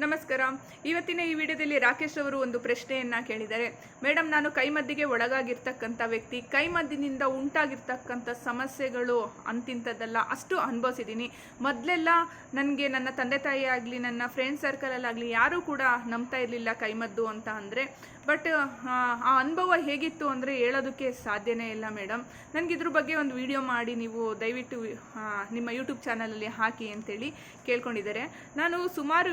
ನಮಸ್ಕಾರ. ಇವತ್ತಿನ ಈ ವಿಡಿಯೋದಲ್ಲಿ ರಾಕೇಶ್ ಅವರು ಒಂದು ಪ್ರಶ್ನೆಯನ್ನ ಕೇಳಿದ್ದಾರೆ. ಮೇಡಮ್ ನಾನು ಕೈಮದ್ದಿಗೆ ಒಳಗಾಗಿರ್ತಕ್ಕಂಥ ವ್ಯಕ್ತಿ, ಕೈಮದ್ದಿನಿಂದ ಉಂಟಾಗಿರ್ತಕ್ಕಂಥ ಸಮಸ್ಯೆಗಳು ಅಂತಿಂಥದ್ದಲ್ಲ ಅಷ್ಟು ಅನುಭವಿಸಿದ್ದೀನಿ. ಮೊದಲೆಲ್ಲ ನನಗೆ ನನ್ನ ತಂದೆ ತಾಯಿ ಆಗಲಿ, ನನ್ನ ಫ್ರೆಂಡ್ ಸರ್ಕಲಲ್ಲಾಗಲಿ ಯಾರೂ ಕೂಡ ನಂಬ್ತಾ ಇರಲಿಲ್ಲ ಕೈಮದ್ದು ಅಂತ ಅಂದರೆ. ಬಟ್ ಆ ಅನುಭವ ಹೇಗಿತ್ತು ಅಂದರೆ ಹೇಳೋದಕ್ಕೆ ಸಾಧ್ಯನೇ ಇಲ್ಲ ಮೇಡಮ್ ನನಗೆ ಇದ್ರ ಬಗ್ಗೆ ಒಂದು ವಿಡಿಯೋ ಮಾಡಿ ನೀವು ದಯವಿಟ್ಟು ನಿಮ್ಮ ಯೂಟ್ಯೂಬ್ ಚಾನಲಲ್ಲಿ ಹಾಕಿ ಅಂತೇಳಿ ಕೇಳ್ಕೊಂಡಿದ್ದಾರೆ. ನಾನು ಸುಮಾರು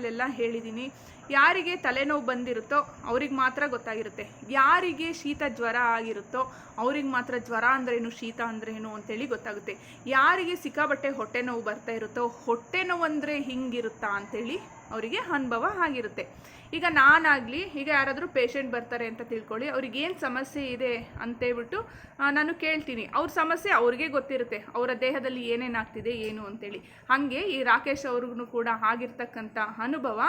ವಿಡಿಯೋಗಳಲ್ಲೆಲ್ಲ ಹೇಳಿದ್ದೀನಿ ಯಾರಿಗೆ ತಲೆನೋವು ಬಂದಿರುತ್ತೋ ಅವ್ರಿಗೆ ಮಾತ್ರ ಗೊತ್ತಾಗಿರುತ್ತೆ. ಯಾರಿಗೆ ಶೀತ ಜ್ವರ ಆಗಿರುತ್ತೋ ಅವ್ರಿಗೆ ಮಾತ್ರ ಜ್ವರ ಅಂದ್ರೇನು ಶೀತ ಅಂದ್ರೇನು ಅಂತೇಳಿ ಗೊತ್ತಾಗುತ್ತೆ. ಯಾರಿಗೆ ಸಿಕ್ಕಾಬಟ್ಟೆ ಹೊಟ್ಟೆ ನೋವು ಬರ್ತಾ ಇರುತ್ತೋ ಹೊಟ್ಟೆ ನೋವು ಅಂದರೆ ಹಿಂಗಿರುತ್ತಾ ಅಂತೇಳಿ ಅವರಿಗೆ ಅನುಭವ ಆಗಿರುತ್ತೆ. ಈಗ ನಾನಾಗಲಿ, ಈಗ ಯಾರಾದರೂ ಪೇಷಂಟ್ ಬರ್ತಾರೆ ಅಂತ ತಿಳ್ಕೊಳ್ಳಿ, ಅವ್ರಿಗೆ ಏನು ಸಮಸ್ಯೆ ಇದೆ ಅಂತೇಳ್ಬಿಟ್ಟು ನಾನು ಕೇಳ್ತೀನಿ. ಅವ್ರ ಸಮಸ್ಯೆ ಅವ್ರಿಗೆ ಗೊತ್ತಿರುತ್ತೆ. ಅವರ ದೇಹದಲ್ಲಿ ಏನೇನಾಗ್ತಿದೆ ಏನು ಅಂತೇಳಿ. ಹಾಗೆ ಈ ರಾಕೇಶ್ ಅವ್ರಿಗೂ ಕೂಡ ಆಗಿರ್ತಕ್ಕಂಥ ಅನುಭವ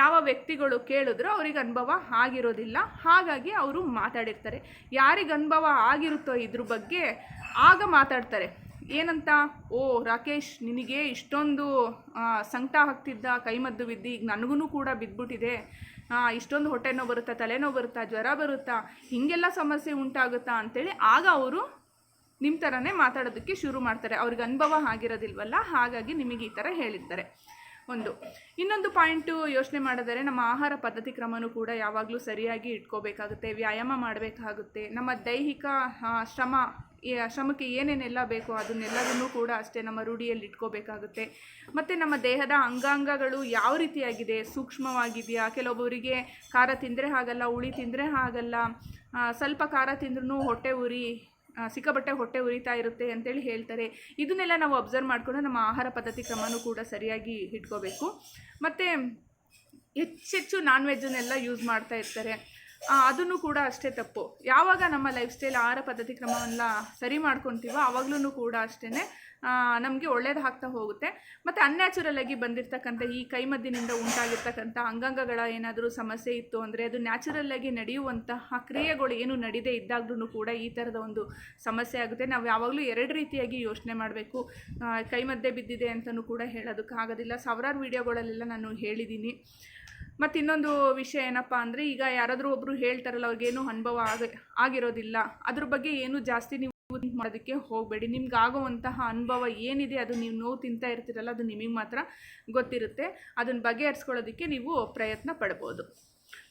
ಯಾವ ವ್ಯಕ್ತಿಗಳು ಕೇಳಿದ್ರು ಅವ್ರಿಗೆ ಅನುಭವ ಆಗಿರೋದಿಲ್ಲ. ಹಾಗಾಗಿ ಅವರು ಮಾತಾಡಿರ್ತಾರೆ. ಯಾರಿಗೆ ಅನುಭವ ಆಗಿರುತ್ತೋ ಇದ್ರ ಬಗ್ಗೆ ಆಗ ಮಾತಾಡ್ತಾರೆ. ಏನಂತ? ಓ, ರಾಕೇಶ್, ನಿನಗೆ ಇಷ್ಟೊಂದು ಸಂಕಟ ಹಾಕ್ತಿದ್ದ ಕೈಮದ್ದು ಬಿದ್ದು ಈಗ ನನಗೂ ಕೂಡ ಬಿದ್ದುಬಿಟ್ಟಿದೆ. ಇಷ್ಟೊಂದು ಹೊಟ್ಟೆ ನೋವು ಬರುತ್ತಾ ತಲೆನೋವು ಬರುತ್ತಾ, ಜ್ವರ ಬರುತ್ತಾ, ಹೀಗೆಲ್ಲ ಸಮಸ್ಯೆ ಉಂಟಾಗುತ್ತಾ ಅಂತೇಳಿ ಆಗ ಅವರು ನಿಮ್ಮ ಥರನೇ ಮಾತಾಡೋದಕ್ಕೆ ಶುರು ಮಾಡ್ತಾರೆ. ಅವ್ರಿಗೆ ಅನುಭವ ಆಗಿರೋದಿಲ್ವಲ್ಲ, ಹಾಗಾಗಿ ನಿಮಗೆ ಈ ಥರ ಹೇಳಿರ್ತಾರೆ ಒಂದು. ಇನ್ನೊಂದು ಪಾಯಿಂಟು ಯೋಚನೆ ಮಾಡಿದರೆ ನಮ್ಮ ಆಹಾರ ಪದ್ಧತಿ ಕ್ರಮನೂ ಕೂಡ ಯಾವಾಗಲೂ ಸರಿಯಾಗಿ ಇಟ್ಕೋಬೇಕಾಗುತ್ತೆ, ವ್ಯಾಯಾಮ ಮಾಡಬೇಕಾಗುತ್ತೆ. ನಮ್ಮ ದೈಹಿಕ ಶ್ರಮ ಶ್ರಮಕ್ಕೆ ಏನೇನೆಲ್ಲ ಬೇಕೋ ಅದನ್ನೆಲ್ಲದನ್ನೂ ಕೂಡ ಅಷ್ಟೇ ನಮ್ಮ ರೂಢಿಯಲ್ಲಿ ಇಟ್ಕೋಬೇಕಾಗುತ್ತೆ. ಮತ್ತು ನಮ್ಮ ದೇಹದ ಅಂಗಾಂಗಗಳು ಯಾವ ರೀತಿಯಾಗಿದೆ? ಸೂಕ್ಷ್ಮವಾಗಿದೆಯಾ? ಕೆಲವೊಬ್ಬರಿಗೆ ಖಾರ ತಿಂದರೆ ಹಾಗಲ್ಲ, ಹುಳಿ ತಿಂದರೆ ಹಾಗಲ್ಲ ಸ್ವಲ್ಪ ಖಾರ ತಿಂದ್ರೂ ಹೊಟ್ಟೆ ಉರಿ ಸಿಕ್ಕಾಪಟ್ಟೆ ಹೊಟ್ಟೆ ಉರಿತಾ ಇರುತ್ತೆ ಅಂತೇಳಿ ಹೇಳ್ತಾರೆ. ಇದನ್ನೆಲ್ಲ ನಾವು ಅಬ್ಸರ್ವ್ ಮಾಡಿಕೊಂಡು ನಮ್ಮ ಆಹಾರ ಪದ್ಧತಿ ಕ್ರಮನೂ ಕೂಡ ಸರಿಯಾಗಿ ಇಟ್ಕೋಬೇಕು. ಮತ್ತು ಹೆಚ್ಚೆಚ್ಚು ನಾನ್ ವೆಜ್ಜನ್ನೆಲ್ಲ ಯೂಸ್ ಮಾಡ್ತಾ ಇರ್ತಾರೆ. ಅದನ್ನು ಕೂಡ ಅಷ್ಟೇ ತಪ್ಪು. ಯಾವಾಗ ನಮ್ಮ ಲೈಫ್ ಸ್ಟೈಲ್ ಆಹಾರ ಪದ್ಧತಿ ಕ್ರಮವನ್ನ ಸರಿ ಮಾಡ್ಕೊತೀವೋ ಆವಾಗ್ಲೂ ಕೂಡ ಅಷ್ಟೇ ನಮಗೆ ಒಳ್ಳೇದಾಗ್ತಾ ಹೋಗುತ್ತೆ. ಮತ್ತು ಅನ್ಯಾಚುರಲ್ ಆಗಿ ಬಂದಿರತಕ್ಕಂಥ ಈ ಕೈಮದ್ದಿನಿಂದ ಉಂಟಾಗಿರ್ತಕ್ಕಂಥ ಅಂಗಾಂಗಗಳ ಏನಾದರೂ ಸಮಸ್ಯೆ ಇತ್ತು ಅಂದರೆ ಅದು ನ್ಯಾಚುರಲ್ ಆಗಿ ನಡೆಯುವಂತಹ ಕ್ರಿಯೆಗಳು ಏನು ನಡೀದೇ ಇದ್ದಾಗ್ಲೂ ಕೂಡ ಈ ಥರದ ಒಂದು ಸಮಸ್ಯೆ ಆಗುತ್ತೆ. ನಾವು ಯಾವಾಗಲೂ ಎರಡು ರೀತಿಯಾಗಿ ಯೋಚನೆ ಮಾಡಬೇಕು. ಕೈಮದ್ದೆ ಬಿದ್ದಿದೆ ಅಂತಲೂ ಕೂಡ ಹೇಳೋದಕ್ಕಾಗೋದಿಲ್ಲ. ಸಾವಿರಾರು ವೀಡಿಯೋಗಳಲ್ಲೆಲ್ಲ ನಾನು ಹೇಳಿದ್ದೀನಿ. ಮತ್ತು ಇನ್ನೊಂದು ವಿಷಯ ಏನಪ್ಪ ಅಂದರೆ ಈಗ ಯಾರಾದರೂ ಒಬ್ಬರು ಹೇಳ್ತಾರಲ್ಲ ಅವ್ರಿಗೇನು ಅನುಭವ ಆಗ, ಆಗಿರೋದಿಲ್ಲ. ಅದ್ರ ಬಗ್ಗೆ ಏನು ಜಾಸ್ತಿ ನೀವು ಮಾಡೋದಕ್ಕೆ ಹೋಗಬೇಡಿ. ನಿಮ್ಗೆ ಆಗುವಂತಹ ಅನುಭವ ಏನಿದೆ, ಅದು ನೀವು ನೋವು ತಿಂತಾ ಇರ್ತೀರಲ್ಲ, ಅದು ನಿಮಗೆ ಮಾತ್ರ ಗೊತ್ತಿರುತ್ತೆ. ಅದನ್ನು ಬಗೆಹರಿಸ್ಕೊಳ್ಳೋದಕ್ಕೆ ನೀವು ಪ್ರಯತ್ನ ಪಡ್ಬೋದು.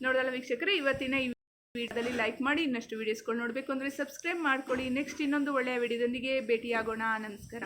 ನೋಡೋದಲ್ಲ ವೀಕ್ಷಕರೇ, ಇವತ್ತಿನ ಈ ವಿಡಿಯೋದಲ್ಲಿ ಲೈಕ್ ಮಾಡಿ, ಇನ್ನಷ್ಟು ವೀಡಿಯೋಸ್ಗಳು ನೋಡಬೇಕು ಅಂದರೆ ಸಬ್ಸ್ಕ್ರೈಬ್ ಮಾಡ್ಕೊಳ್ಳಿ. ನೆಕ್ಸ್ಟ್ ಇನ್ನೊಂದು ಒಳ್ಳೆಯ ವಿಡಿಯೋದೊಂದಿಗೆ ಭೇಟಿಯಾಗೋಣ. ನಮಸ್ಕಾರ.